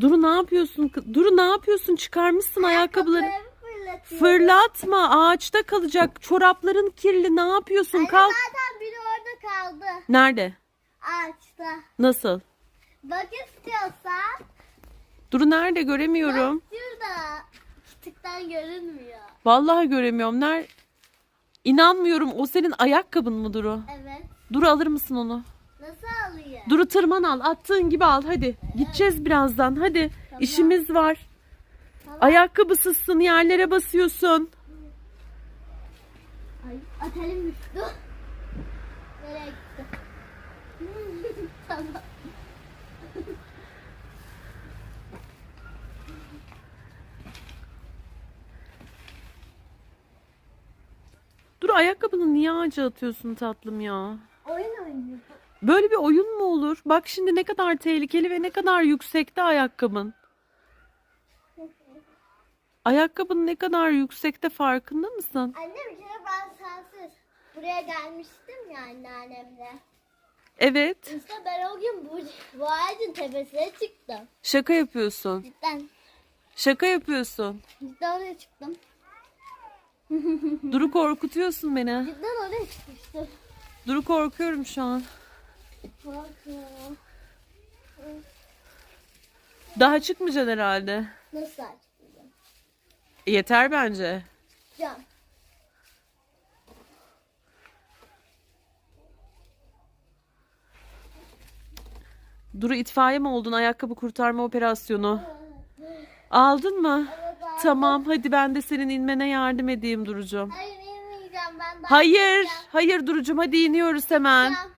Duru ne yapıyorsun? Duru ne yapıyorsun? Çıkarmışsın ayakkabıları. Fırlatma ağaçta kalacak. Çorapların kirli. Ne yapıyorsun? Anne Kalk. zaten biri orada kaldı. Nerede? Ağaçta. Nasıl? Bak istiyorsan. Duru nerede? Göremiyorum. Bak şurada. Tıktan görünmüyor. Vallahi göremiyorum. Ner? İnanmıyorum. O senin ayakkabın mı Duru? Evet. Duru alır mısın onu? Alıyor? Duru tırman al. Attığın gibi al. Hadi. Gideceğiz birazdan. Hadi. Tamam. İşimiz var. Tamam. Ayakkabısızsın. Yerlere basıyorsun. Ay, atelim düştü. Nereye gitti? tamam. Dur ayakkabını niye ağaca atıyorsun tatlım ya? Oyun oynuyor. Böyle bir oyun mu olur? Bak şimdi ne kadar tehlikeli ve ne kadar yüksekte ayakkabın. Ayakkabın ne kadar yüksekte farkında mısın? Anne bir kere ben sensiz buraya gelmiştim ya anneannemle. Evet. İşte ben o gün bu, bu ağacın tepesine çıktım. Şaka yapıyorsun. Cidden. Şaka yapıyorsun. Cidden oraya çıktım. Duru korkutuyorsun beni. Cidden oraya çıkmıştım. Duru korkuyorum şu an. Daha çıkmayacaksın herhalde. Nasıl açmayacağım? Yeter bence. Cam. Duru itfaiye mi oldun? Ayakkabı kurtarma operasyonu. Aldın mı? Evet, aldım. Tamam hadi ben de senin inmene yardım edeyim Duru'cum. Hayır inmeyeceğim ben daha. Hayır, hayır Duru'cum hadi iniyoruz hemen. Cam.